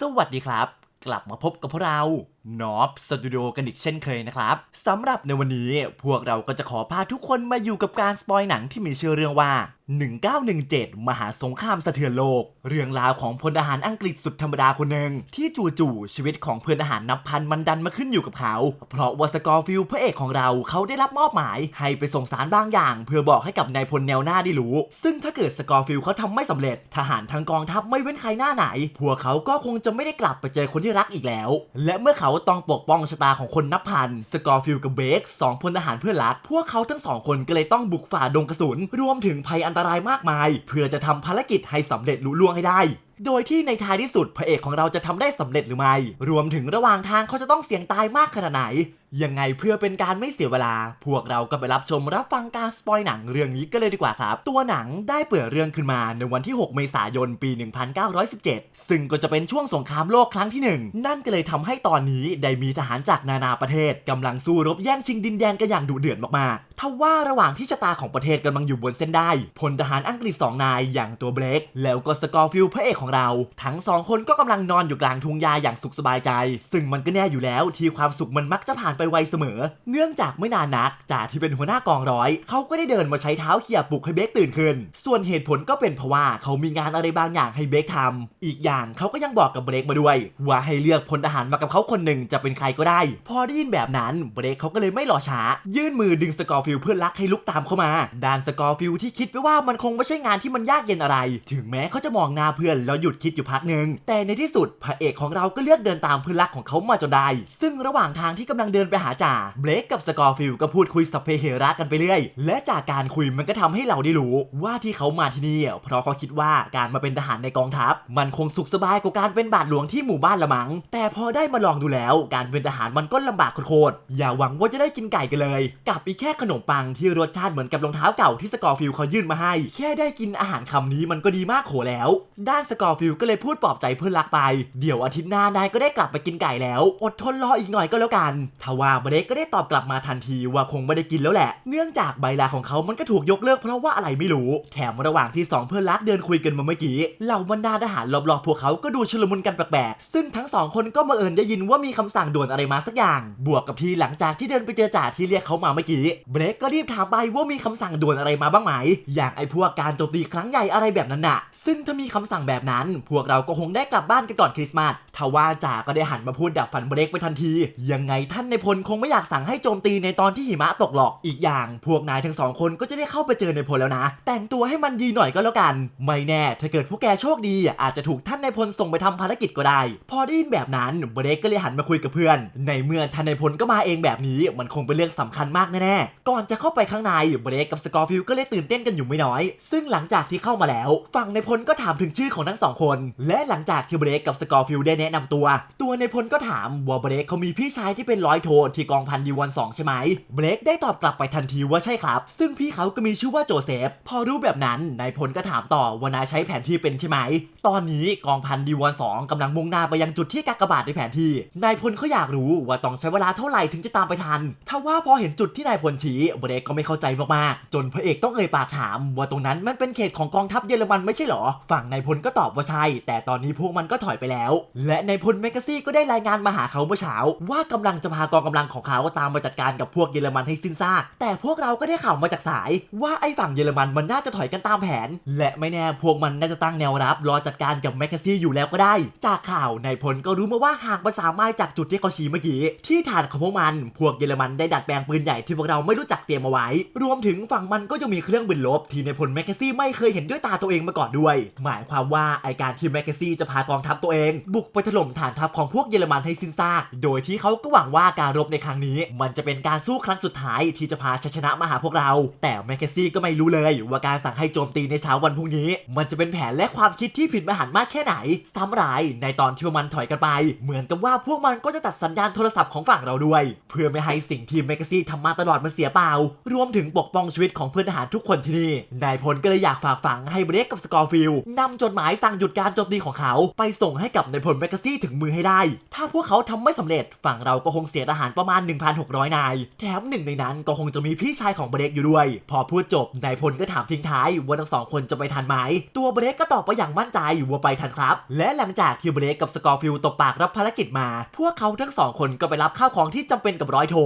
สวัสดีครับ กลับมาพบกับพวกเรานอฟสตูดิโอกันอีกเช่นเคยนะครับสำหรับในวันนี้พวกเราก็จะขอพาทุกคนมาอยู่กับการสปอยหนังที่มีชื่อเรื่องว่า 1917 มหาสงครามสะเทือนโลก เรื่องราวของพลทหารอังกฤษสุดธรรมดาคนหนึ่งที่จู่ๆชีวิตของเพื่อนทหารนับพันมันดันมาขึ้นอยู่กับเขา เพราะว่าสกอร์ฟิลพระเอกของเราเขาได้รับมอบหมาย ให้ไปส่งสารบางอย่าง เพื่อบอกให้กับนายพลแนวหน้าได้รู้ ซึ่งถ้าเกิดสกอร์ฟิลเขาทำไม่สำเร็จ ทหารทั้งกองทัพไม่เว้นใครหน้าไหน พวกเขาก็คงจะไม่ได้กลับไปเจอคนที่รักอีกแล้ว และเมื่อเขาต้องปกป้องชะตาของคนนับพันสกอร์ฟิลกับเบคสองพลทหารเพื่อนรัก พวกเขาทั้งสองคนก็เลยต้องบุกฝ่าดงกระสุนรวมถึงภัยอันตรายมากมาย เพื่อจะทำภารกิจให้สำเร็จลุล่วงให้ได้ โดยที่ในท้ายที่สุดพระเอกของเราจะทำได้สำเร็จหรือไม่ รวมถึงระหว่างทางเขาจะต้องเสี่ยงตายมากขนาดไหน ยังไงเพื่อเป็นการไม่เสียเวลา พวกเราก็ไปรับชมรับฟังการสปอยหนังเรื่องนี้กันเลยดีกว่าครับ ตัวหนังได้เปิดเรื่องขึ้นมาในวันที่ 6 เมษายนปี 1917 ซึ่งก็จะเป็นช่วงสงครามโลกครั้งที่ 1 นั่นก็เลยทำให้ตอนนี้ได้มีทหารจากนานาประเทศกำลังสู้รบแย่งชิงดินแดนกันอย่างดุเดือดมากๆทว่าระหว่างที่ชะตาของประเทศกำลังอยู่บนเส้นได้พลทหารอังกฤษสองนายอย่างตัวเบรกแล้วก็สกอร์ฟิลด์พระเอกของเรา ทั้งสองคนก็กำลังนอนอยู่กลางทุ่งหญ้าอย่างสุขสบายใจ ซึ่งมันก็แน่อยู่แล้วที่ความสุขมันมักจะผ่านไปไวเสมอ เนื่องจากไม่นานนักจ่าที่เป็นหัวหน้ากองร้อย เขาก็ได้เดินมาใช้เท้าเขี่ยปลุกให้เบคตื่นขึ้น ส่วนเหตุผลก็เป็นเพราะว่าเขามีงานอะไรบางอย่างให้เบคทำอีกอย่างเขาก็ยังบอกกับเบรกมาด้วย ว่าให้เลือกพลทหารมากับเขาคนหนึ่งจะเป็นใครก็ได้ พอได้ยินแบบนั้นเบรกเขาก็เลยไม่รอช้า ยื่นมือดึงสกอร์ฟิลเพื่อนรักให้ลุกตามเข้ามาด้านสกอร์ฟิลที่คิดไปว่ามันคงไม่ใช่งานที่มันยากเย็นอะไร ถึงแม้เขาจะมองหน้าเพื่อนแล้วหยุดคิดอยู่พักหนึ่งแต่ในที่สุดพระเอกของเราก็เลือกเดินตามเพื่อนรักของเขามาจนได้ ซึ่งระหว่างทางที่กำลังเดินไปหาจ่าเบรกกับสกอร์ฟิลก็พูดคุยสัพเพเหระกันไปเรื่อย และจากการคุยมันก็ทำให้เราได้รู้ว่าที่เขามาที่นี่เพราะเขาคิดว่าการมาเป็นทหารในกองทัพ มันคงสุขสบายกว่าการเป็นบาทหลวงที่หมู่บ้านละมัง้งแต่พอได้มาลองดูแล้วการเป็นทหารมันก็ลำบากโคตรอย่าหวังว่าจะได้กินไก่กันเลยกับอีกแค่ขนมปังที่รสชาติเหมือนกับรองเท้าเก่าที่สกอร์ฟิลเขายื่นมาให้ แค่ได้กินอาหารคำนี้มันก็ดีมากโขแล้ว ด้านสกอร์ฟิลก็เลยพูดปลอบใจเพื่อนรักไป เดี๋ยวอาทิตย์หน้านายก็ได้กลับไปกินไก่แล้ว อดทนรออีกหน่อยก็แล้วกันทว่าเบรกก็ได้ตอบกลับมาทันทีว่าคงไม่ได้กินแล้วแหละ เนื่องจากใบลาของเขามันก็ถูกยกเลิกเพราะว่าอะไรไม่รู้ แถมระหว่างที่สองเพื่อนรักเดินคุยกันมาเมื่อกี้ เหล่าบรรดาทหารรอบๆพวกเขาก็ดูชุลมุนกันแปลกๆ ซึ่งทั้งสองคนก็มาเอิญได้ยินว่ามีคำสั่งด่วนอะไรมาสักอย่าง บวกกับที่หลังจากที่เดินไปเจอจ่าที่เรียกเขามาเมื่อกี้ เบรกก็รีบถามไปว่ามีคำสั่งด่วนอะไรมาบ้างไหม อย่างไอพวกการโจมตีครั้งใหญ่อะไรแบบนั้นน่ะ ซึ่งถ้ามีคำสั่งแบบนั้นพวกเราก็คงได้กลับบ้านกันก่อนคริสต์มาสทว่าจ่าก็ได้หันมาพูดดับฝันเบรกไปทันที ยังไงท่านในพลคงไม่อยากสั่งให้โจมตีในตอนที่หิมะตกหรอก อีกอย่าง พวกนายทั้งสองคนก็จะได้เข้าไปเจอในพลแล้วนะ แต่งตัวให้มันดีหน่อยก็แล้วกัน ไม่แน่ ถ้าเกิดพวกแกโชคดี อาจจะถูกท่านในพลส่งไปทำภารกิจก็ได้ พอได้ยินแบบนั้นเบรกก็เลยหันมาคุยกับเพื่อน ในเมื่อท่านในพลก็มาเองแบบนี้มันคงเป็นเรื่องสำคัญมากแน่ๆ ก่อนจะเข้าไปข้างในเบรกกับสกอร์ฟิลก็เลยตื่นเต้นกันอยู่ไม่น้อย ซึ่งหลังจากที่เข้ามาแล้ว ฝั่งในพลก็ถามถึงชื่อของทั้งสองคน และหลังจากที่เบรกกับสกอร์ฟิลได้แนะนำตัว ตัวในพลก็ถามว่าเบรกเขามีพี่ชายที่เป็นร้อยโทที่กองพันดีวันสองใช่ไหมเบรกได้ตอบกลับไปทันทีว่าใช่ครับ ซึ่งพี่เขาก็มีชื่อว่าโจเซฟ พอรู้แบบนั้นนายพลก็ถามต่อว่านายใช้แผนที่เป็นใช่ไหม ตอนนี้กองพันดีวันสองกำลังมุ่งหน้าไปยังจุดที่กากบาทในแผนที่นายพลเขาอยากรู้ว่าต้องใช้เวลาเท่าไหร่ถึงจะตามไปทันถ้าว่าพอเห็นจุดที่นายพลชี้เบรกก็ไม่เข้าใจมากๆจนพระเอกต้องเอ่ยปากถาม ว่าตรงนั้นมันเป็นเขตของกองทัพเยอรมันไม่ใช่หรอ ฝั่งนายพลก็ตอบว่าใช่ แต่ตอนนี้พวกมันก็ถอยไปแล้ว และในพลแมกาซี่ก็ได้รายงานมาหาเขาเมื่อเช้า ว่ากำลังจะพากองกำลังของเขาตามมาจัดการกับพวกเยอรมันให้สิ้นซาก แต่พวกเราก็ได้ข่าวมาจากสาย ว่าไอ้ฝั่งเยอรมันมันน่าจะถอยกันตามแผน และไม่แน่พวกมันน่าจะตั้งแนวรับ รอจัดการกับแมกกาซี่อยู่แล้วก็ได้ จากข่าวนายพลก็รู้มาว่าหากภาษามไมล์จากจุดที่เขาชี้เมื่อกี้ที่ฐานของพวกมัน พวกเยอรมันได้ดัดแปลงปืนใหญ่ที่พวกเราไม่รู้จักเตรียมเอาไว้ รวมถึงฝั่งมันก็ยังมีเครื่องบินลบที่ในายพลแมกกาซี่ไม่เคยเห็นด้วยตาตัวเองมาก่อนด้วย หมายความว่าไอการที่แมกกาซี่จะพากองทัพตัวเอง บุกไปถล่มฐานทัพของพวกเยอรมันให้สิ้นซาก โดยที่เขาก็หวังว่าการรบในครั้งนี้ มันจะเป็นการสู้ครั้งสุดท้ายที่จะพาชัยชนะมาหาพวกเรา แต่แมกกาซี่ก็ไม่รู้เลย ว่าการสั่งให้โจมตีในเช้าวันพรุ่งนี้ มันจะเป็นแผนและความคิดที่ผิดมหันมากแค่ไหนซ้ำร้ายในตอนที่พวกมันถอยกันไป เหมือนกับว่าพวกมันก็จะตัดสัญญาณโทรศัพท์ของฝั่งเราด้วย เพื่อไม่ให้สิ่งที่แมกกาซี่ทำมาตลอดมันเสียเปล่า รวมถึงปกป้องชีวิตของเพื่อนทหารทุกคนที่นี่นายพลก็เลยอยากฝากฝังให้เบรกกับสกอร์ฟิลนำจดหมายสั่งหยุดการโจมตีของเขา ไปส่งให้กับนายพลแมกกาซี่ถึงมือให้ได้ ถ้าพวกเขาทำไม่สำเร็จฝั่งเราก็คงเสียทหารประมาณ 1,600 นาย แถมหนึ่งในนั้นก็คงจะมีพี่ชายของเบรกอยู่ด้วย พอพูดจบนายพลก็ถามทิ้งท้ายว่าทั้งสองคนจะไปทันไหม ตัวเบรกก็ตอบไปอย่างมั่นใจว่าไปทันครับ และหลังจากที่เบรกกับสกอร์ฟิลตบปากรับภารกิจมา พวกเขาทั้งสองคนก็ไปรับข้าวของที่จำเป็นกับร้อยโท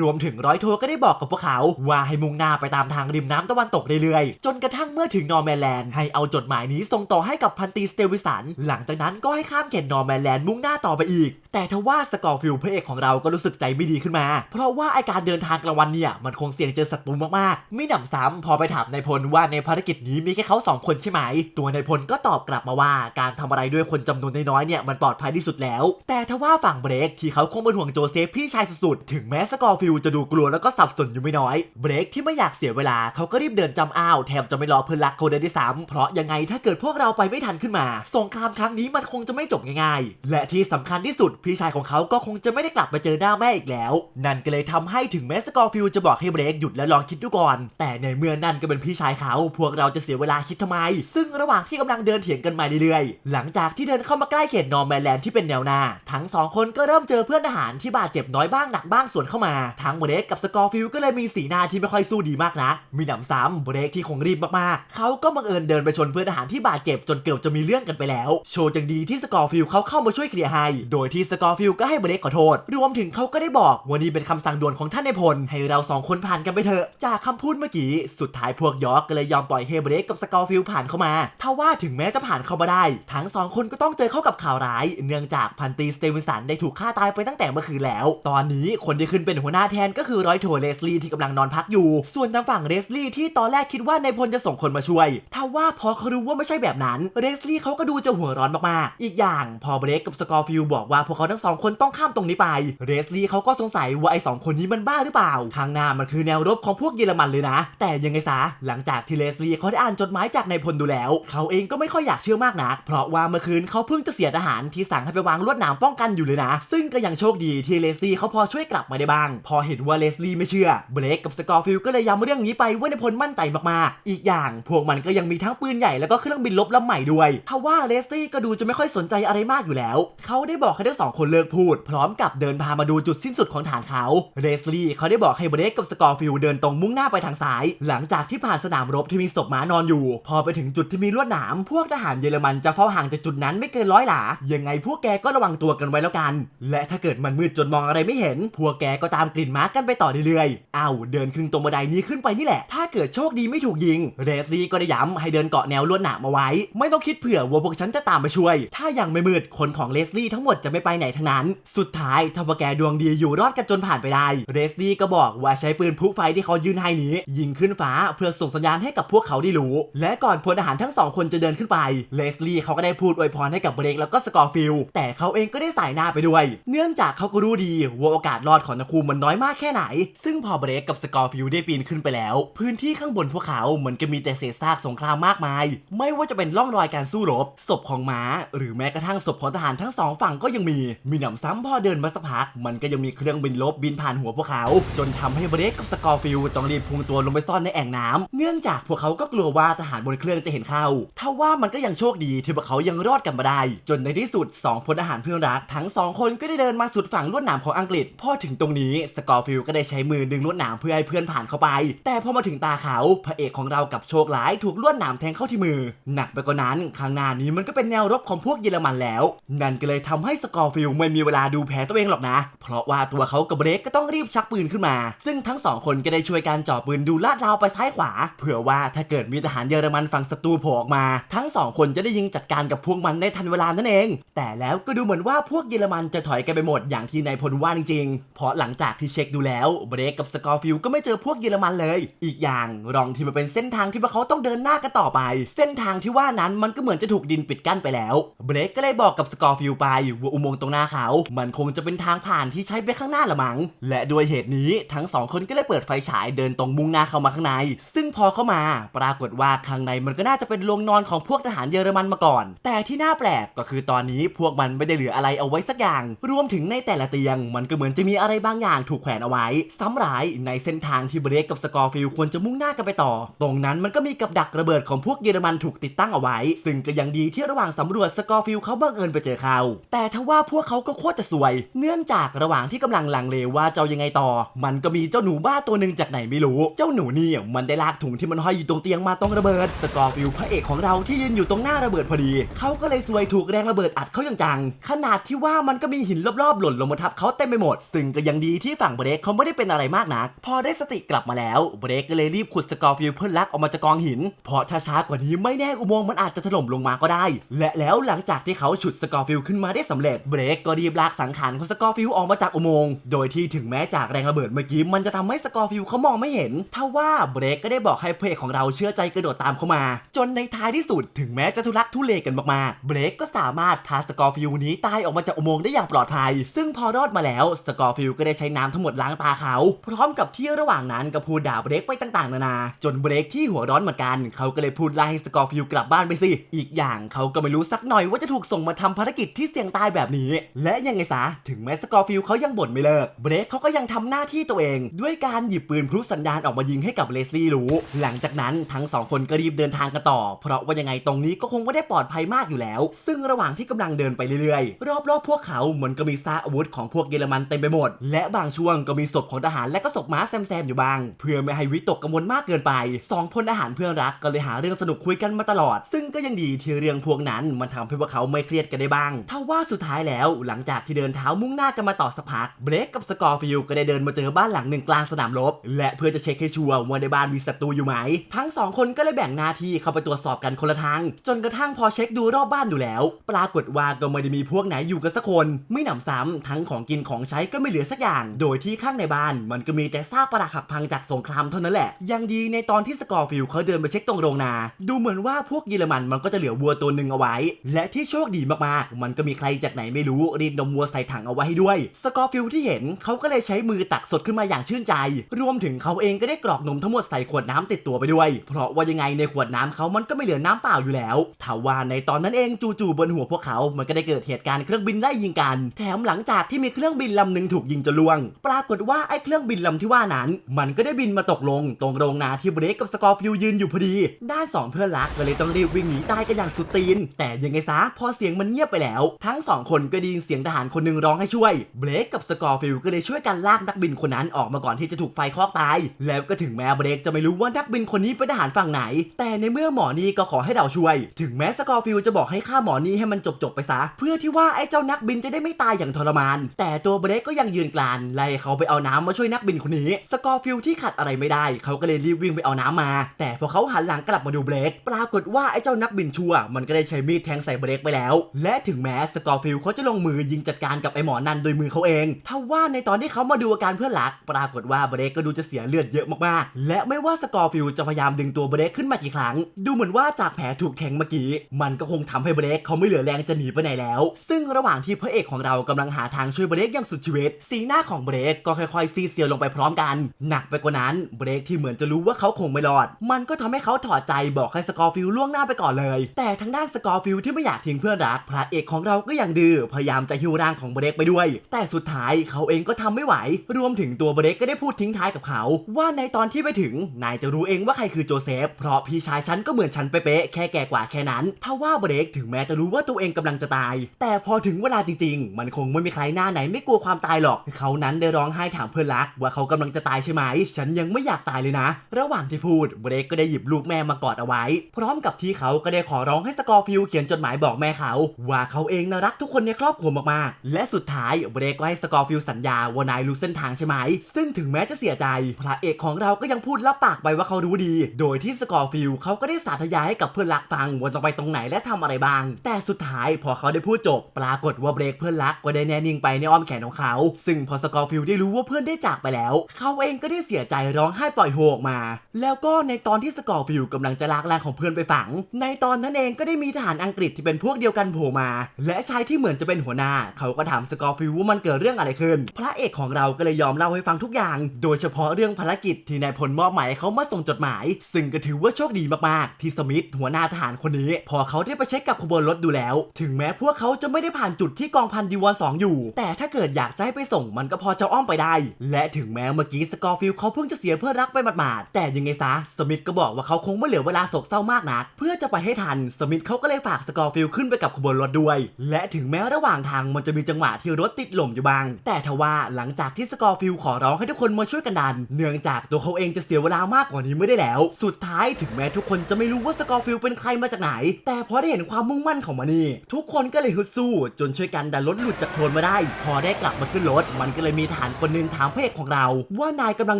รวมถึงร้อยโทก็ได้บอกกับพวกเขา ว่าให้มุ่งหน้าไปตามทางริมน้ำตะวันตกเรื่อยๆ จนกระทั่งเมื่อถึงนอร์แมนแลนด์ให้เอาจดหมายนี้ส่งต่อให้กับพันตีสเตวิสัน หลังจากนั้นก็ให้ข้ามเขตนอร์แมนแลนด์มุ่งหน้าต่อไปอีก แต่ทว่าสกอร์ฟิลพระเอกของเราก็รู้สึกใจไม่ดีขึ้นมา เพราะว่าไอการเดินทางกลางวันเนี่ย มันคงเสี่ยงเจอศัตรูมากๆ ไม่หนำซ้ำพอไปถามนายพลว่าในภารกิจนี้มีแค่เขาสองคนใช่ไหม ตัวนายพลก็ตอบกลับมาว่าการทำอะไรด้วยคนจำนวนน้อยๆเนี่ยมันปลอดภัยที่สุดแล้ว แต่ทว่าฝั่งเบรกที่เขาคงเป็นห่วงโจเซฟพี่ชายสุดๆถึงแม้สกอร์ฟิลจะดูกลัวแล้วก็สับสนอยู่ไม่น้อยเบรกที่ไม่อยากเสียเวลาเขาก็รีบเดินจำอ้าวแถมจะไม่รอเพื่อนรักเขาเลยด้วยซ้ำเพราะยังไงถ้าเกิดพวกเราไปไม่ทันขึ้นมาสงครามครั้งนี้มันคงจะไม่จบง่ายๆ และที่สำคัญที่สุดพี่ชายของเขาก็คงจะไม่ได้กลับมาเจอหน้าแม่อีกแล้ว นั่นก็เลยทำให้ถึงแม้สกอร์ฟิลจะบอกให้เบรกหยุดและลองคิดดูก่อน แต่ในเมื่อนั่นก็เป็นพี่ชายเขาพวกเราจะเสียเวลาคิดทำไม ซึ่งระหว่างที่กำลังเดินเถียงกันมาเรื่อยๆ หลังจากที่เดินเข้ามาใกล้เขตนอร์แมนแลนด์ที่เป็นแนวหน้า ทั้งสองคนก็เริ่มเจอเพื่อนทหารที่บาดเจ็บน้อยบ้างหนักบ้างสวนเข้ามา ทั้งเบรกกับสกอร์ฟิลก็เลยมีสีหน้าที่ไม่ค่อยสู้ดีมากนะ มีหนำซ้ำเบรกที่คงรีบมากๆเขาก็บังเอิญเดินไปชนเพื่อนทหารที่บาดเจ็บจนเกือบจะมีเรื่องกันไปแล้ว โชว์จังดีที่สกอร์ฟิลเขาเข้ามาช่วยเคลียร์ให้โดยที่สกอร์ฟิลก็ให้เบรกขอโทษ รวมถึงเขาก็ได้บอกว่านี่เป็นคำสั่งด่วนของท่านในพล ให้เราสองคนผ่านกันไปเถอะ จากคำพูดเมื่อกี้ สุดท้ายพวกยอร์กก็เลยยอมปล่อยให้เบรกกับสกอร์ฟิลผ่านเข้ามาถ้าว่าถึงแม้จะผ่านเข้ามาได้ ทั้งสองคนก็ต้องเจอเข้ากับข่าวร้าย เนื่องจากพันตีสเตวินสันได้ถูกฆ่าตายไปตั้งแต่เมื่อคืนแล้ว ตอนนี้คนที่ขึ้นเป็นหัวหน้าแทนก็คือร้อยโทเลสลีย์ที่กำลังนอนพักอยู่ ส่วนทางฝั่งเรสลีย์ที่ตอนแรกคิดว่านายพลจะส่งคนมาช่วยถ้าว่าพอเขารู้ว่าไม่ใช่แบบนั้นเรสลีย์เขาก็ดูจะหัวร้อนมากๆอีกอย่างพอเบรกกับสกอร์ฟิลบอกว่าพวกเขาทั้งสองคนต้องข้ามตรงนี้ไป เรสลีย์เขาก็สงสัยว่าไอ้สองคนนี้มันบ้าหรือเปล่า ข้างหน้ามันคือแนวรบของพวกเยอรมันเลยนะ แต่ยังไงซะ หลังจากที่เรสลีย์เขาได้อ่านจดหมายจากนายพลดูแล้ว เขาเองก็ไม่ค่อยอยากเชื่อมากนักเพราะว่าเมื่อคืนเขาเพิ่งจะเสียทหารที่สั่งให้ไปวางลวดหนามป้องกันอยู่เลยนะ ซึ่งก็ยังโชคดีที่เรสลีย์เขาพอช่วยกลับมาได้บ้าง พอเห็นว่าเรสลีย์ไม่เชื่อ เบรกกับสกอร์ฟิลก็เลยย้ำเรื่องนี้ไปว่านายพลมั่นใจมากๆ อีกอย่างพวกมันก็ยังมีทั้งปืนใหญ่แล้วก็เครื่องบินลบลำใหม่ด้วยทว่าเรสลี่ก็ดูจะไม่ค่อยสนใจอะไรมากอยู่แล้ว เขาได้บอกให้ทั้งสองคนเลิกพูด พร้อมกับเดินพามาดูจุดสิ้นสุดของฐานเขาเรสลี่เขาได้บอกให้เบรกกับสกอร์ฟิลเดินตรงมุ่งหน้าไปทางซ้าย หลังจากที่ผ่านสนามรบที่มีศพหมานอนอยู่ พอไปถึงจุดที่มีลวดหนาม พวกทหารเยอรมันจะเฝ้าห่างจากจุดนั้นไม่เกินร้อยหลา ยังไงพวกแกก็ระวังตัวกันไว้แล้วกัน และถ้าเกิดมันมืดจนมองอะไรไม่เห็น พวกแกก็ตามกลิ่นม้ากันไปต่อเรื่อยๆ เอ้าเดินขึ้นตรงบันไดนี้ขึ้นไปนี่แหละ ถ้าเกิดโชคดีไม่ถูกยิง เรสลี่ก็ได้ย้ำให้เดินเกาะแนวลวดหนามมาไว้ ไม่ต้องคิดเผื่อว่าพวกฉันจะตามไปช่วย ถ้ายังไม่มืด คนของเลสลี่ทั้งหมดจะไม่ไปไหนทั้งนั้น สุดท้ายถ้าพวแกดวงดีอยู่รอดกันจนผ่านไปได้ เรสลี่ก็บอกว่าใช้ปืนพุไฟที่เขายื่นให้นี้ ยิงขึ้นฟ้าเพื่อส่งสัญญาณให้กับพวกเขาได้รู้ และก่อนพลทหารทั้งสองคนจะเดินขึ้นไป เลสลี่เขาก็ได้พูดอวยพรให้กับเบรกแล้วก็สกอร์ฟิลแต่เขาเองก็ได้สายหน้าไปด้วย เนื่องจากเขาก็รู้ดีว่าโอกาสรอดของนักคูมันน้อยมากแค่ไหน ซึ่งพอเบรกกับสกอร์ฟิลได้ปีนขึ้นไปแล้ว พื้นที่ข้างบนพวกเขาเหมือนก็มีแต่เศษซากสงครามมากมาย ไม่ว่าจะเป็นร่องรอยการสู้รบ ศพของม้า หรือแม้กระทั่งศพของทหารทั้งสองฝั่งก็ยังมีมีหนำซ้ำพอเดินมาสักพัก มันก็ยังมีเครื่องบินลบบินผ่านหัวพวกเขา จนทำให้เบรกกับสกอร์ฟิลต้องรีบพุ่งตัวลงไปซ่อนในแอ่งน้ำเนื่องจากพวกเขาก็กลัวว่าทหารบนเครื่องจะเห็นเข้าถ้าว่ามันก็ยังโชคดีที่พวกเขายังรอดกันมาได้ จนในที่สุดสองพลทหารเพื่อนรักทั้งสองคนก็ได้เดินมาสุดฝั่งลวดหนามของอังกฤษ พอถึงตรงนี้สกอร์ฟิลก็ได้ใช้มือดึงลวดหนามเพื่อให้เพื่อนผ่านเข้าไป แต่พอมาถึงตาเขาพระเอกของเรากับโชคร้ายถูกลวดหนามแทงเข้าที่มือ หนักไปกว่านั้นข้างหน้านี้มันก็เป็นแนวรบของพวกเยอรมันแล้ว นั่นก็เลยทำให้สกอร์ฟิลไม่มีเวลาดูแผลตัวเองหรอกนะ เพราะว่าตัวเขากับเบรกก็ต้องรีบชักปืนขึ้นมา ซึ่งทั้งสองคนก็ได้ช่วยการจ่อปืนดูลาดราวไปซ้ายขวา เผื่อว่าถ้าเกิดมีทหารเยอรมันฝั่งศัตรูโผล่ออกมา ทั้งสองคนจะได้ยิงจัดการกับพวกมันได้ทันเวลานั่นเอง แต่แล้วก็ดูเหมือนว่าพวกเยอรมันจะถอยกันไปหมดอย่างที่นายพลว่าจริงๆ เพราะหลังจากที่เช็คดูแล้วเบรกกับสกอร์ฟิลก็ไม่เจอพวกเยอรมันเลย อีกอย่างรองที่มันเป็นเส้นทางที่พวกเขาต้องเดินหน้ากันต่อไป เส้นทางที่ว่านั้นมันก็เหมือนจะถูกดินปิดกั้นไปแล้ว เบรกก็เลยบอกกับสกอร์ฟิลไปว่าอุโมงค์ตรงตรงหน้าเขา มันคงจะเป็นทางผ่านที่ใช้ไปข้างหน้าละมัง้ง และด้วยเหตุนี้ทั้งสองคนก็เลยเปิดไฟฉายเดินตรงมุ่งหน้าเข้ามาข้างใน ซึ่งพอเข้ามา ปรากฏว่าข้างในมันก็น่าจะเป็นโรงนอนของพวกทหารเยอรมันมาก่อน แต่ที่น่าแปลกก็คือตอนนี้พวกมันไม่ได้เหลืออะไรเอาไว้สักอย่าง รวมถึงในแต่ละเตียง มันก็เหมือนจะมีอะไรบางอย่างถูกแขวนเอาไว้ซ้ำร้ายในเส้นทางที่เบรกกับสกอร์ฟิลควรจะมุ่งหน้ากันไปต่อ ตรงนั้นมันก็มีกับดักระเบิดของพวกเยอรมันถูกติดตั้งเอาไว้ ซึ่งก็ยังดีที่ระหว่างสำรวจสกอร์ฟิลเขาบังเอิญไปเจอเขาแต่ทว่าพวกเขาก็โคตรจะสวย เนื่องจากระหว่างที่กำลังลังเลว่าจะเอายังไงต่อ มันก็มีเจ้าหนูบ้าตัวหนึ่งจากไหนไม่รู้ เจ้าหนูนี่มันได้ลากถุงที่มันห้อยอยู่ตรงเตียงมาตรงระเบิด สกอร์ฟิลพระเอกของเราที่ยืนอยู่ตรงหน้าระเบิดพอดี เขาก็เลยสวยถูกแรงระเบิดอัดเขาอย่างจัง ขนาดที่ว่ามันก็มีหินรอบๆ หล่นลงมาทับเขาเต็มไปหมด ซึ่งก็ยังดีที่ฝั่งเบรกเขาไม่ได้เป็นอะไรมากนัก พอได้สติกลับมาแล้ว เบรกก็เลยรีบขุดสกอร์ฟิลเพื่อนรักออกมาจากกองหิน เพราะถ้าช้ากว่านี้ไม่แน่อุโมงค์มันอาจจะถล่มลงมาก็ได้ และแล้วหลังจากที่เขาฉุดสกอร์ฟิลขึ้นมาได้สำเร็จเบรกก็รีบลากสังขารของสกอร์ฟิลออกมาจากอุโมงค์โดยที่ถึงแม้จากแรงระเบิดเมื่อกี้มันจะทำให้สกอร์ฟิลเขามองไม่เห็นทว่าเบรกก็ได้บอกให้เพลของเราเชื่อใจกระโดดตามเข้ามา จนในท้ายที่สุดถึงแม้จะทุลักทุเลกันมากๆเบรกก็สามารถพาสกอร์ฟิลนี้ตายออกมาจากอุโมงค์ได้อย่างปลอดภัย ซึ่งพอรอดมาแล้วสกอร์ฟิลก็ได้ใช้น้ำทั้งหมดล้างตาเขา พร้อมกับที่ระหว่างนั้นก็พูดด่าเบรกไปต่างๆ นานา จนเบรกที่หัวร้อนเหมือนกันเขาก็เลยพูดไล่ให้สกอร์ฟิลกลับบ้านไปสิอีกอย่างเขาก็ไม่รู้สักหน่อยว่าจะถูกส่งมาทำภารกิจที่เสี่ยงตายแบบนี้และยังไงซะถึงแม้สกอร์ฟิลเขายังบ่นไม่เลิกเบรกเขาก็ยังทำหน้าที่ตัวเอง ด้วยการหยิบปืนพลุสัญญาณออกมายิงให้กับเลสลี่รู้ หลังจากนั้นทั้งสองคนก็รีบเดินทางกันต่อ เพราะว่ายังไงตรงนี้ก็คงไม่ได้ปลอดภัยมากอยู่แล้ว ซึ่งระหว่างที่กำลังเดินไปเรื่อยๆ รอบๆพวกเขาเหมือนก็มีซากอาวุธของพวกเยอรมันเต็มไปหมด และบางช่วงก็มีศพของทหารและก็ศพม้าแซมๆอยู่บ้าง เพื่อไม่ให้วิตกกังวลมากเกินไปสองพลทหารเพื่อนรักก็เลยหาเรื่องสนุกคุยกันมาตลอด ซึ่งก็ยังดีที่เรื่องพวกนั้นมันทำให้พวกเขาไม่เครียดกันได้บ้างถ้าว่าสุดท้ายแล้วหลังจากที่เดินเท้ามุ่งหน้ากันมาต่อสักพักเบรกกับสกอร์ฟิลก็ได้เดินมาเจอบ้านหลังหนึ่งกลางสนามรบและเพื่อจะเช็คให้ชัวร์ว่าในบ้านมีศัตรูอยู่ไหม ทั้งสองคนก็เลยแบ่งหน้าที่เข้าไปตรวจสอบกันคนละทาง จนกระทั่งพอเช็คดูรอบบ้านอยู่แล้ว ปรากฏว่าก็ไม่ได้มีพวกไหนอยู่กันสักคน ไม่หนำซ้ำทั้งของกินของใช้ก็ไม่เหลือสักอย่าง โดยที่ข้างในบ้าน มันก็มีแต่ซากปรักหักพังจากสงครามเท่านั้นแหละ ยังดีในตอนที่สกอร์ฟิลเขาเดินไปเช็คตรงโรงนา ดูเหมือนว่าพวกเยอรมันมันก็จะเหลือวัวตัวหนึ่งเอาไว้ และที่โชคดีมากๆ มันก็มีใครจากไหนไม่รู้รีดนมวัวใส่ถังเอาไว้ให้ด้วย สกอร์ฟิลที่เห็นเขาก็เลยใช้มือตักสดขึ้นมาอย่างชื่นใจ รวมถึงเขาเองก็ได้กรอกนมทั้งหมดใส่ขวดน้ำติดตัวไปด้วย เพราะว่ายังไงในขวดน้ำเขามันก็ไม่เหลือน้ำเปล่าอยู่แล้วถาว่าในตอนนั้นเองจู่ๆบนหัวพวกเขา มันก็ได้เกิดเหตุการณ์เครื่องบินไล่ยิงกัน แถมหลังจากที่มีเครื่องบินลำหนึ่งถูกยิงจนล่วง ปรากฏว่าไอ้เครื่องบินลำที่ว่านั้น มันก็ได้บินมาตกลง ตรงโรงนาที่เบรกกับสกอร์ฟิลยืนอยู่พอดี ด้านสองเพื่อนรักก็เลยต้องรีบวิ่งหนีตายกันอย่างสุดตีน แต่ยังไงซะพอเสียงมันเงียบไปแล้ว ทั้งสองคนก็ได้ยินเสียงทหารคนหนึ่งร้องให้ช่วย เบรกกับสกอร์ฟิลก็เลยช่วยกันลากนักบินคนนั้นออกมาก่อนที่จะถูกไฟคลอกตาย แล้วก็ถึงแม้เบรกจะไม่รู้ว่านักบินคนนี้เป็นทหารฝั่งไหน แต่ในเมื่อหมอนี่ก็ขอให้เราช่วย ถึงแม้สกอร์ฟิลจะบอกให้ฆ่าหมอนี่ให้มันจบๆไปซะ เพื่อที่ว่าไอ้เจ้านักบินจะได้ไม่ตายอย่างทรมาน แต่ตัวเบรกก็ยังยืนกลานไล่เขาไปเอาน้ำมาช่วยนักบินคนนี้ สกอร์ฟิลที่ขัดอะไรไม่ได้ เขาก็เลยรีบวิ่งไปเอาน้ำมา แต่พอเขาหันหลังกลับมาดูเบรกปรากฏว่าไอ้เจ้านักบินชั่ว มันก็ได้ใช้มีดแทงใส่เบรกไปแล้ว และถึงแม้สกอร์ฟิลเขาจะลงมือยิงจัดการกับไอ้หมอนั่นโดยมือเขาเองทว่าในตอนที่เขามาดูอาการเพื่อนรัก ปรากฏว่าเบรกก็ดูจะเสียเลือดเยอะมากๆ และไม่ว่าสกอร์ฟิลจะพยายามดึงตัวเบรกขึ้นมากี่ครั้ง ดูเหมือนว่าจากแผลถูกแทงเมื่อกี้ มันก็คงทำให้เบรกเขาไม่เหลือแรงจะหนีไปไหนแล้ว ซึ่งระหว่างที่พระเอกของเรากำลังหาทางช่วยเบรกอย่างสุดชีวิต สีหน้าของเบรกก็ค่อยๆซีเซียวลงไปพร้อมกัน หนักไปกว่านั้นเบรกที่เหมือนจะรู้ว่าเขาคงไม่รอด มันก็ทำให้เขาถอดใจบอกให้สกอร์ฟิลล่วงหน้าไปก่อนเลย แต่ทางด้านสกอร์ฟิลที่ไม่อยากทิ้งเพื่อนรัก พระเอกของเราก็ยังดื้อพพยายามจะหิวร่างของเบรกไปด้วย แต่สุดท้ายเขาเองก็ทำไม่ไหว รวมถึงตัวเบรกก็ได้พูดทิ้งท้ายกับเขา ว่าในตอนที่ไปถึงนายจะรู้เองว่าใครคือโจเซฟ เพราะพี่ชายฉันก็เหมือนฉันเป๊ะๆแค่แก่กว่าแค่นั้นถ้าว่าเบรกถึงแม้จะรู้ว่าตัวเองกำลังจะตาย แต่พอถึงเวลาจริงๆ มันคงไม่มีใครหน้าไหนไม่กลัวความตายหรอก เขานั้นได้ร้องไห้ถามเพื่อนรัก ว่าเขากำลังจะตายใช่ไหม ฉันยังไม่อยากตายเลยนะ ระหว่างที่พูดเบรกก็ได้หยิบลูกแม่มากอดเอาไว้ พร้อมกับที่เขาก็ได้ขอร้องให้สกอร์ฟิลเขียนจดหมายบอกแม่เขา ว่าเขาเองนะรักทุกคนในครอบครัวมากๆ และสุดท้ายเบรกก็ให้สกอร์ฟิลสัญญาว่านายรู้เส้นทางใช่ไหม ซึ่งถึงแม้จะเสียใจ พระเอกของเราก็ยังพูดรับปากไปว่าเขารู้ดี โดยที่สกอร์ฟิลเขาก็ได้สาธยายให้กับเพื่อนรักฟังว่าจะไปตรงไหนและทำอะไรบ้าง แต่สุดท้ายพอเขาได้พูดจบ ปรากฏว่าเบรกเพื่อนรักก็ได้แน่นิ่งไปในอ้อมแขนของเขา ซึ่งพอสกอร์ฟิลได้รู้ว่าเพื่อนได้จากไปแล้ว เขาเองก็ได้เสียใจร้องไห้ปล่อยโฮออกมา แล้วก็ในตอนที่สกอร์ฟิลกำลังจะลากร่างของเพื่อนไปฝัง ในตอนนั้นเองก็ได้มีทหารอังกฤษที่เป็นพวกเดียวกันโผล่มา และชายที่เหมือนจะเป็นเป็นหัวหน้า เขาก็ถามสกอร์ฟิลว่ามันเกิดเรื่องอะไรขึ้น พระเอกของเราก็เลยยอมเล่าให้ฟังทุกอย่าง โดยเฉพาะเรื่องภารกิจที่นายพลมอบหมายให้เขามาส่งจดหมาย ซึ่งก็ถือว่าโชคดีมากๆ ที่สมิธหัวหน้าทหารคนนี้ พอเขาได้ไปเช็คกับขบวนรถดูแล้ว ถึงแม้พวกเขาจะไม่ได้ผ่านจุดที่กองพันดีวอนสองอยู่ แต่ถ้าเกิดอยากจะให้ไปส่งมันก็พอจะอ้อมไปได้ และถึงแม้เมื่อกี้สกอร์ฟิลเขาเพิ่งจะเสียเพื่อนรักไปหมาดๆแต่ยังไงซะสมิธก็บอกว่าเขาคงไม่เหลือเวลาโศกเศร้ามากนัก เพื่อจะไปให้ทันสมิธเขาก็เลยฝากสกอร์ฟิลขึ้นไปกับขบวนรถด้วย และถึงแม้ระหว่างทางมันจะมีจังหวะที่รถติดหล่มอยู่บ้าง แต่ทว่าหลังจากที่สกอร์ฟิลขอร้องให้ทุกคนมาช่วยกันดัน เนื่องจากตัวเขาเองจะเสียเวลามากกว่านี้ไม่ได้แล้ว สุดท้ายถึงแม้ทุกคนจะไม่รู้ว่าสกอร์ฟิลเป็นใครมาจากไหน แต่พอได้เห็นความมุ่งมั่นของมันนี่ทุกคนก็เลยฮึดสู้ จนช่วยกันดันรถหลุดจากโคลนมาได้ พอได้กลับมาขึ้นรถ มันก็เลยมีทหารคนหนึงถามเอกของเรา ว่านายกำลัง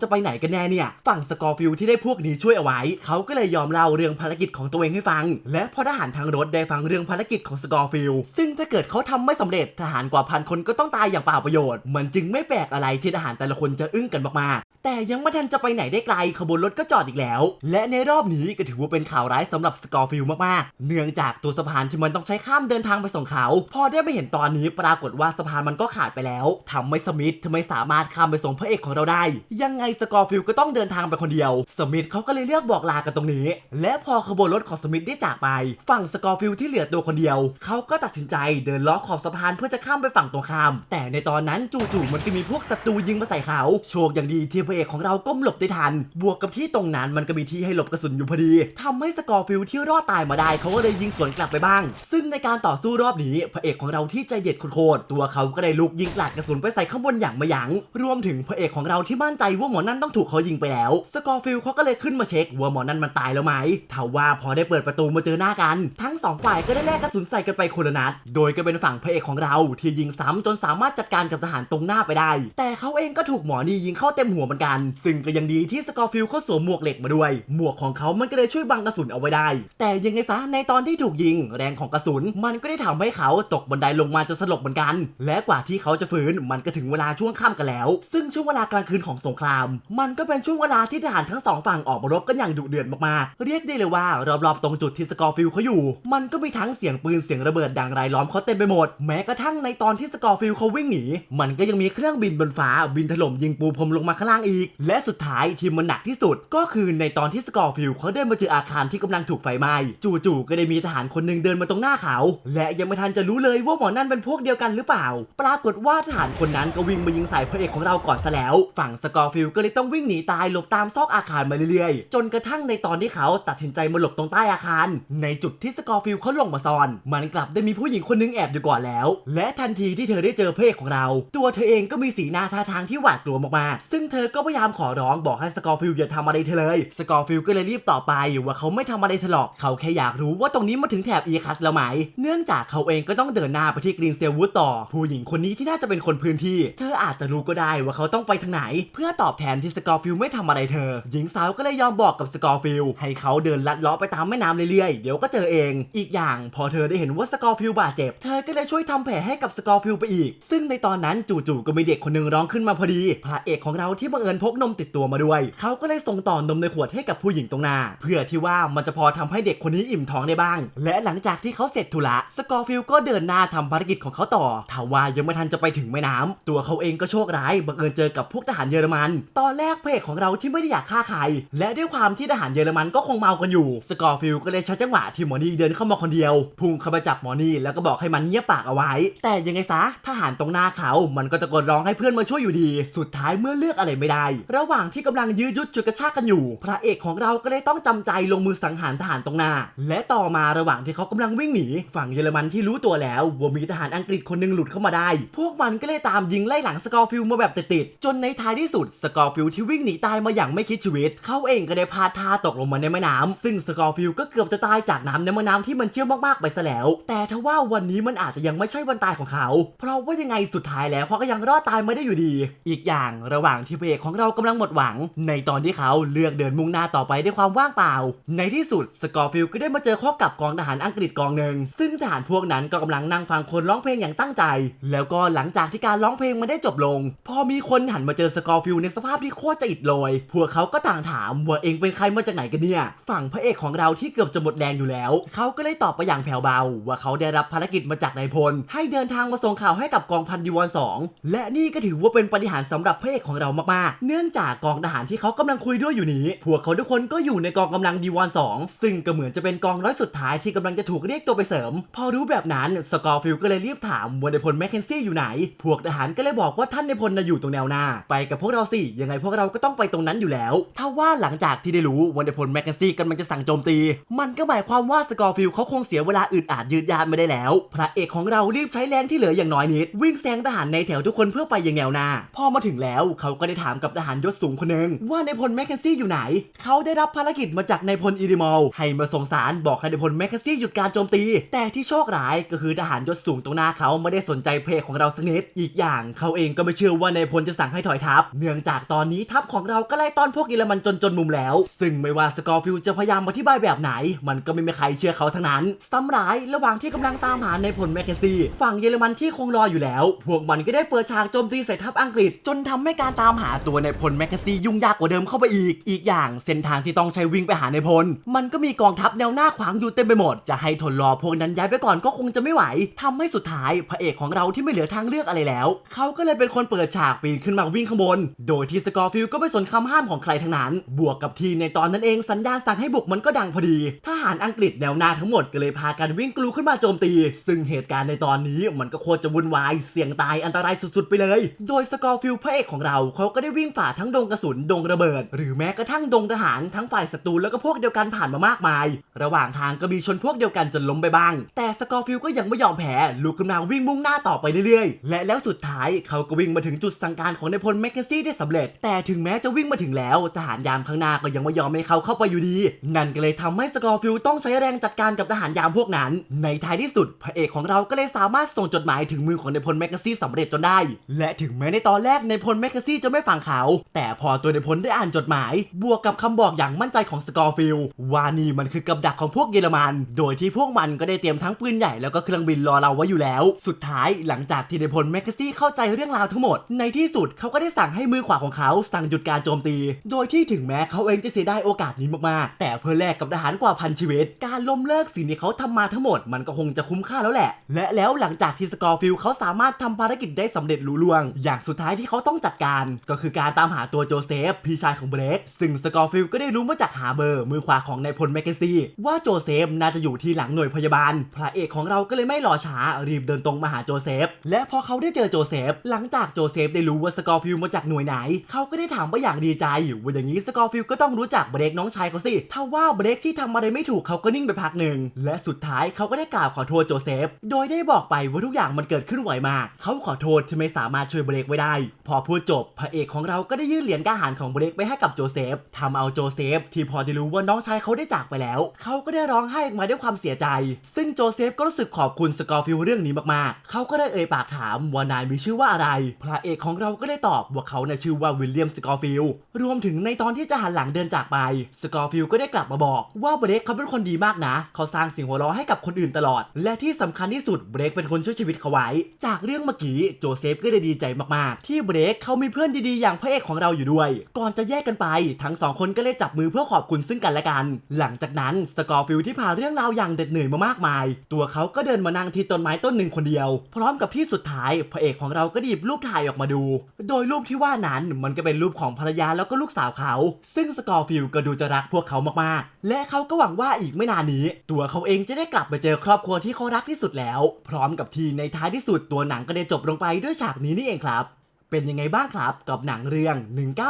จะไปไหนกันแน่เนี่ย ฝั่งสกอร์ฟิลที่ได้พวกนี้ช่วยเอาไว้ เขาก็เลยยอมเล่าเรื่องภารกิจของตัวเองให้ฟัง และพอทหารทางรถได้ฟังเรื่องภารกิจของสกอร์ฟิลซึ่งถ้าเกิดเขาทำไม่สำเร็จทหารกว่าพันคนก็ต้องตายอย่างเปล่าประโยชน์มันจึงไม่แปลกอะไรที่ทหารแต่ละคนจะอึ้งกันมากๆ แต่ยังไม่ทันจะไปไหนได้ไกลขบวนรถก็จอดอีกแล้ว และในรอบนี้ก็ถือว่าเป็นข่าวร้ายสำหรับสกอร์ฟิลมากๆ เนื่องจากตัวสะพานที่มันต้องใช้ข้ามเดินทางไปส่งเขา พอได้ไปเห็นตอนนี้ปรากฏว่าสะพานมันก็ขาดไปแล้วทำให้สมิธทำไมสามารถข้ามไปส่งพระเอกของเราได้ ยังไงสกอร์ฟิลก็ต้องเดินทางไปคนเดียว สมิธเขาก็เลยเลือกบอกลากันตรงนี้ และพอขบวนรถของสมิธได้จากไป ฝั่งสกอร์ฟิลที่เหลือตัวคนเดียวเขาก็ตัดสินใจเดินล้อขอบสะพานเพื่อจะข้ามไปฝั่งตรงข้าม แต่ในตอนนั้นจู่ๆมันก็มีพวกศัตรูยิงมาใส่เขา โชคอย่างดีที่พระเอกของเราก้มหลบได้ทัน บวกกับที่ตรงนั้นมันก็มีที่ให้หลบกระสุนอยู่พอดีทำให้สกอร์ฟิลที่รอดตายมาได้เขาก็เลยยิงสวนกลับไปบ้าง ซึ่งในการต่อสู้รอบนี้ พระเอกของเราที่ใจเด็ดโคตรๆตัวเขาก็ได้ลุกยิงกลาดกระสุนไปใส่ข้างบนอย่างไม่ยัง้งรวมถึงพระเอกของเราที่มั่นใจว่าหมอนั่นต้องถูกเขายิงไปแล้ว สกอร์ฟิลเขาก็เลยขึ้นมาเช็คว่าหมอนั่นมันตายแล้วไหมทว่าพอได้เปิดประตูมาเจอหน้ากัน ทั้งสองฝ่ายก็ได้แลกกระสุนใส่กันไปคนละนัด โดยก็เป็นฝั่งพระเอกของเราที่ยิงซ้ำจนสามารถจัดการกับทหารตรงหน้าไปได้ แต่เขาเองก็ถูกหมอนี่ยิงเข้าเต็มหัวเหมือนกัน ซึ่งก็ยังดีที่สกอร์ฟิลเขาสวมหมวกเหล็กมาด้วย หมวกของเขามันก็เลยช่วยบังกระสุนเอาไว้ได้ แต่ยังไงซะในตอนที่ถูกยิง แรงของกระสุน มันก็ได้ทำให้เขาตกบันไดลงมาจนสลบเหมือนกัน และกว่าที่เขาจะฟื้นมันก็ถึงเวลาช่วงค่ำกันแล้ว ซึ่งช่วงเวลากลางคืนของสงคราม มันก็เป็นช่วงเวลาที่ทหารทั้งสองฝั่งออกมารบกันอย่างดุเดือดมากๆ เรียกได้เลยว่ารอบๆตรงจุดที่สกอร์ฟิลเขาอยู่ มันก็มีทั้งเสียงปืนเสียงระเบิดดังรายล้อมเขาเต็มไปหมดแม้กระทั่งในตอนที่สกอร์ฟิลเขาวิ่งหนี มันก็ยังมีเครื่องบินบนฟ้าบินถล่มยิงปูพรมลงมาข้างล่างอีก และสุดท้ายที่มันหนักที่สุด ก็คือในตอนที่สกอร์ฟิลเขาเดินมาเจออาคารที่กำลังถูกไฟไหม้จู่ๆก็ได้มีทหารคนหนึ่งเดินมาตรงหน้าเขา และยังไม่ทันจะรู้เลยว่าหมอนั่นเป็นพวกเดียวกันหรือเปล่า ปรากฏว่าทหารคนนั้นก็วิ่งมายิงใส่พระเอกของเราก่อนซะแล้ว ฝั่งสกอร์ฟิลก็เลยต้องวิ่งหนีตายหลบตามซอกอาคารมาเรื่อยๆ จนกระทั่งในตอนที่เขาตัดสินใจมาหลบตรงใต้อาคาร ในจุดที่สกอร์ฟิลเขาลงมาซ่อน มันกลับได้มีผู้หญิงคนนึงแอบอยู่ก่อนแล้ว และทันทีที่เธอได้เจอพระเอกของเรา ตัวเธอเองก็มีสีหน้าท่าทางที่หวาดกลัวมากๆซึ่งเธอก็พยายามขอร้องบอกให้สกอร์ฟิลอย่าทำอะไรเธอเลยสกอร์ฟิลก็เลยรีบตอบไปว่าเขาไม่ทำอะไรเธอหรอกเขาแค่อยากรู้ว่าตรงนี้มาถึงแถบอีคัสแล้วไหม เนื่องจากเขาเองก็ต้องเดินหน้าไปที่กรีนเซลวูดต่อ ผู้หญิงคนนี้ที่น่าจะเป็นคนพื้นที่ เธออาจจะรู้ก็ได้ว่าเขาต้องไปทางไหน เพื่อตอบแทนที่สกอร์ฟิลไม่ทำอะไรเธอ หญิงสาวก็เลยยอมบอกกับสกอร์ฟิลให้เขาเดินลัดเลาะไปตามแม่น้ำเรื่อยๆ เดี๋ยวก็เจอเอง อีกอย่างพอเธอได้เห็นว่าสกอร์ฟิลบาดเจ็บ เธอก็เลยช่วยทำแผลให้กับสกอร์ฟิลไปอีก ซึ่งในตอนนั้นจู่ๆก็มีเด็กคนหนึงร้องขึ้นมาพอดีพระเอกของเราที่บังเอิญพกนมติดตัวมาด้วย เขาก็เลยส่งต่อนมในขวดให้กับผู้หญิงตรงหน้า เพื่อที่ว่ามันจะพอทำให้เด็กคนนี้อิ่มท้องได้บ้าง และหลังจากที่เขาเสร็จธุระสกอร์ฟิลก็เดินหน้าทำภารกิจของเขาต่อทว่ายังไม่ทันจะไปถึงแม่น้ำตัวเขาเองก็โชคร้ายบังเอิญเจอกับพวกทหารเยอรมัน ตอนแรกพระเอกของเราที่ไม่ได้อยากฆ่าใครและด้วยความที่ทหารเยอรมันก็คงเมากันอยู่ สกอร์ฟิลก็เลยใช้จังหวะที่หมอนี่เดินเข้ามาคนเดียว พุ่งเข้าไปจับหมอนี่แล้วก็บอกให้มันเงียบปากเอาไว้ แต่ยังไงซะทหารตรงหน้าเขา มันก็ตะโกนร้องให้เพื่อนมาช่วยอยู่ดี สุดท้ายเมื่อเลือกอะไรไม่ได้ ระหว่างที่กำลังยื้อยุดจุดกระชากกันอยู่ พระเอกของเราก็เลยต้องจำใจลงมือสังหารทหารตรงหน้า และต่อมาระหว่างที่เขากำลังวิ่งหนี ฝั่งเยอรมันที่รู้ตัวแล้วว่ามีทหารอังกฤษคนหนึงหลุดเข้ามาได้ พวกมันก็เลยตามยิงไล่หลังสกอร์ฟิลมาแบบติดๆจนในท้ายที่สุดสกอร์ฟิลที่วิ่งหนีตายมาอย่างไม่คิดชีวิต เขาเองก็ได้พาดท่าตกลงมาในแม่น้ำซึ่งสกอร์ฟิลก็เกือบจะตายจากน้ำในแม่น้ำที่มันเชี่ยวมากๆไปซะแล้ว แต่ทว่าวันนี้มันอาจจะยังไม่ใช่วันตายของเขา เพราะว่ายังไงสุดท้ายแล้วเขาก็ยังรอดตายมาได้อยู่ดี อีกอย่างระหว่างที่พระเอกของเรากำลังหมดหวัง ในตอนที่เขาเลือกเดินมุ่งหน้าต่อไปด้วยความว่างเปล่า ในที่สุดสกอร์ฟิลก็ได้มาเจอข้อกับกองทหารอังกฤษกองหนึ่งซึ่งทหารพวกนั้นก็กำลังนั่งฟังคนร้องเพลงอย่างตั้งใจ แล้วก็หลังจากที่การร้องเพลงมันได้จบลง พอมีคนหันมาเจอสกอร์ฟิลในสภาพที่โคตรจะอิดโรยพวกเขาก็ต่างถามว่าเองเป็นใครมาจากไหนกันเนี่ย ฝั่งพระเอกของเราที่เกือบจะหมดแรงอยู่แล้ว เขาก็เลยตอบไปอย่างแผ่วเบา ว่าเขาได้รับภารกิจมาจากนายพล ให้เดินทางมาส่งข่าวให้กับกองพันดีวอนสองและนี่ก็ถือว่าเป็นปฏิหารย์สำหรับพระเอกของเรามากๆ เนื่องจากกองทหารที่เขากำลังคุยด้วยอยู่นี้ พวกเขาทุกคนก็อยู่ในกองกำลังดีวอนสองซึ่งก็เหมือนจะเป็นกองร้อยสุดท้ายที่กำลังจะถูกเรียกตัวไปเสริม พอรู้แบบนั้นสกอร์ฟิลก็เลยรีบถามว่านายพลแมคเคนซี่อยู่ไหน พวกทหารก็เลยบอกว่าท่านในพลน่ะอยู่ตรงแนวหน้า ไปกับพวกเราสิยังไงพวกเราก็ต้องไปตรงนั้นอยู่แล้วถ้าว่าหลังจากที่ได้รู้ว่านายพลแมคเคนซี่กำลังจะสั่งโจมตี มันก็หมายความว่าสกอร์ฟิลเขาคงเสียเวลาอึดอัดยืดยาดไม่ได้แล้ว พระเอกของเรารีบใช้แรงที่เหลืออย่างน้อยนิด วิ่งแซงทหารในแถวทุกคนเพื่อไปยังแนวหน้า พอมาถึงแล้วเขาก็ได้ถามกับทหารยศสูงคนหนึ่งว่านายพลแมคเคนซี่อยู่ไหน เขาได้รับภารกิจมาจากนายพลอิริมอลให้มาส่งสารบอกให้นายพลแมคเคนซี่หยุดการโจมตี แต่ที่โชคร้ายก็คือทหารยศสูงตรงหน้าเขาไม่ได้สนใจเพลงของเราสักนิดอีกอย่างเขาเองก็ไม่เชื่อว่านายพลจะสั่งให้ถอยทัพ เนื่องจากตอนนี้ทัพของเราก็ไล่ต้อนพวกเยอรมันจนจนมุมแล้ว ซึ่งไม่ว่าสกอร์ฟิลจะพยายามอธิบายแบบไหน มันก็ไม่มีใครเชื่อเขาทั้งนั้นซ้ำร้ายระหว่างที่กำลังตามหานพลแมคเคนซี่ฝั่งเยอรมันที่คงรออยู่แล้ว พวกมันก็ได้เปิดฉากโจมตีใส่ทัพอังกฤษ จนทำให้การตามหาตัวในพลแมคเคนซี่ยุ่งยากกว่าเดิมเข้าไปอีก อีกอย่างเส้นทางที่ต้องใช้วิ่งไปหาในพล มันก็มีกองทัพแนวหน้าขวางอยู่เต็มไปหมด จะให้ทนรอพวกนั้นย้ายไปก่อนก็คงจะไม่ไหวทำให้สุดท้ายพระเอกของเราที่ไม่เหลือทางเลือกอะไรแล้ว เขาก็เลยเป็นคนเปิดฉากปีนขึ้นมาวิ่งข้างบน โดยที่สกอร์ฟิลก็ไม่สนคำห้ามของใครทั้งนั้น บวกกับทีในตอนนั้นเองสัญญาณสั่งให้บุกมันก็ดังพอดี ทหารอังกฤษแนวหน้าทั้งหมดก็เลยพากันวิ่งกลูขึ้นมาโจมตี ซึ่งเหตุการณ์ในตอนนี้มันก็โคตรจะวุ่นวายเสี่ยงตายอันตรายสุดๆไปเลย โดยสกอร์ฟิลพระเอกของเราเขาก็ได้วิ่งฝ่าทั้งดงกระสุนดงระเบิด หรือแม้กระทั่งดงทหารทั้งฝ่ายศัตรูแล้วก็พวกเดียวกันผ่านมามากมาย ระหว่างทางก็มีชนพวกเดียวกันจนล้มไปบ้าง แต่สกอร์ฟิลก็ยังไม่ยอมแพ้ลุกขึ้นมาวิ่งมุ่งหน้าต่อไปเรื่อยๆ และแล้วสุดท้ายเขาก็วิ่งมาถึงจุดสังการของนายพลแมคเคนซี่ได้สำเร็จ แต่ถึงแม้จะวิ่งมาถึงแล้วทหารยามข้างหน้าก็ยังไม่ยอมให้เขาเข้าไปอยู่ดี นั่นก็เลยทำให้สกอร์ฟิลต้องใช้แรงจัดการกับทหารยามพวกนั้น ในท้ายที่สุดพระเอกของเราก็เลยสามารถส่งจดหมายถึงมือของในพลแมคเคนซี่สำเร็จจนได้ และถึงแม้ในตอนแรกในพลแมคเคนซี่จะไม่ฟังเขา แต่พอตัวในพลได้อ่านจดหมาย บวกกับคำบอกอย่างมั่นใจของสกอร์ฟิลว่านี่มันคือกับดักของพวกเยอรมัน โดยที่พวกมันก็ได้เตรียมทั้งปืนใหญ่แล้วก็เครื่องบินรอเราไว้อยู่แล้ว สุดท้ายหลังจากที่ในพลแมคเคนซี่เข้าใจเรื่องราวทั้งหมด ในที่สุดเขาก็ได้สั่งให้มือขวาของเขาสั่งหยุดการโจมตี โดยที่ถึงแม้เขาเองจะเสียดายโอกาสนี้มากๆ แต่เพื่อแลกกับทหารกว่าพันชีวิต การล้มเลิกสิ่งที่เขาทำมาทั้งหมดมันก็คงจะคุ้มค่าแล้วแหละ และและแล้วหลังจากที่สกอร์ฟิลเขาสามารถทำภารกิจได้สำเร็จลุล่วง อย่างสุดท้ายที่เขาต้องจัดการ ก็คือการตามหาตัวโจเซฟ พี่ชายของเบรกซึ่งสกอร์ฟิลก็ได้รู้มาจากหาเบอร์มือขวาของนายพลแมคเคนซี่ว่าโจเซฟน่าจะอยู่ที่หลังหน่วยพยาบาล พระเอกของเราก็เลยไม่รอช้ารีบเดินตรงมาหาโจเซฟ และพอเขาได้เจอโจเซฟ หลังจากโจเซฟได้รู้ว่าสกอร์ฟิลมาจากหน่วยไหน เขาก็ได้ถามไปอย่างดีใจว่าอย่างนี้สกอร์ฟิลก็ต้องรู้จักเบรกน้องชายเขาสิถ้าว่าเบรกที่ทำอะไรไม่ถูกเขาก็นิ่งไปพักหนึ่งและสุดท้ายเขาก็ได้กล่าวขอโทษโจเซฟ โดยได้บอกไปว่าทุกอย่างมันเกิดขึ้นไวมาก เขาขอโทษที่ไม่สามารถช่วยเบรกไว้ได้ พอพูดจบพระเอกของเราก็ได้ยื่นเหรียญกาหารของเบรกไปให้กับโจเซฟทำเอาโจเซฟ ที่พอจะรู้ว่าน้องชายเขาได้จากไปแล้ว เขาก็ได้ร้องไห้ออกมาด้วยความเสียใจ ซึ่งโจเซฟก็รู้สึกขอบคุณสกอร์ฟิลเรื่องนี้มากๆ เขาก็ได้เอ่ยปากถามว่านายมีชื่อว่าอะไร พระเอกของเราก็ได้ตอบว่าเขาน่ะชื่อว่าวิลเลียมสกอร์ฟิลรวมถึงในตอนที่จะหันหลังเดินจากไป สกอร์ฟิลก็ได้กลับมาบอก ว่าเบรกเขาเป็นคนดีมากนะ เขาสร้างเสิ่งหัวเราะให้กับคนอื่นตลอด และที่สำคัญที่สุดเบรกเป็นคนช่วยชีวิตเขาไว้ จากเรื่องเมื่อกี้โจเซฟก็ได้ดีใจมากๆ ที่เบรกเขามีเพื่อนดีๆอย่างพระเอกของเราอยู่ด้วย ก่อนจะแยกกันไป ทั้งสองคนก็เลยจับมือเพื่อขอบคุณซึ่งกันและกัน หลังจากนั้นสกอร์ฟิลที่ผ่านเรื่องราวอย่างเด็ดเหนื่อยมามากมาย ตัวเขาก็เดินมานั่งที่ต้นไม้ต้นหนึ่งคนเดียว พร้อมกับที่สุดท้าย พระเอกของเราก็หยิบรูปถ่ายออกมาดู โดยรูปที่ว่านั้นมันก็เป็นรูปของภรรยาแล้วก็ลูกสาวเขา ซึ่งสกอร์ฟิลก็ดูจะรักพวกเขามากๆ และเขาก็หวังว่าอีกไม่นานนี้ ตัวเขาเองจะได้กลับไปเจอครอบครัวที่เขารักที่สุดแล้วพร้อมกับที่ในท้ายที่สุดตัวหนังก็ได้จบลงไปด้วยฉากนี้นี่เองครับ เป็นยังไงบ้างครับกับหนังเรื่อง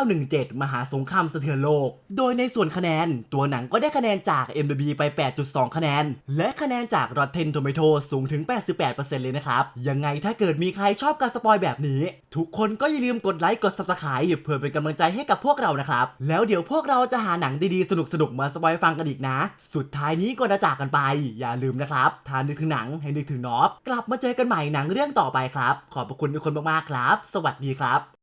1917 มหาสงครามสะเทือนโลก โดยในส่วนคะแนน ตัวหนังก็ได้คะแนนจาก MDB ไป 8.2 คะแนน และคะแนนจาก Rotten Tomato สูงถึง 88%เลยนะครับ ยังไงถ้าเกิดมีใครชอบการสปอยแบบนี้ ทุกคนก็อย่าลืมกดไลค์กด Subscribe เพื่อเป็นกำลังใจให้กับพวกเรานะครับ แล้วเดี๋ยวพวกเราจะหาหนังดีๆ สนุกๆ มาสปอยฟังกันอีกนะ สุดท้ายนี้ก่อนจะจากกันไป อย่าลืมนะครับถ้านึกถึงหนังให้นึกถึงนอฟกลับมาเจอกันใหม่หนังเรื่องต่อไปครับ ขอบพระคุณทุกคนมากๆครับ สวัสดีดีครับ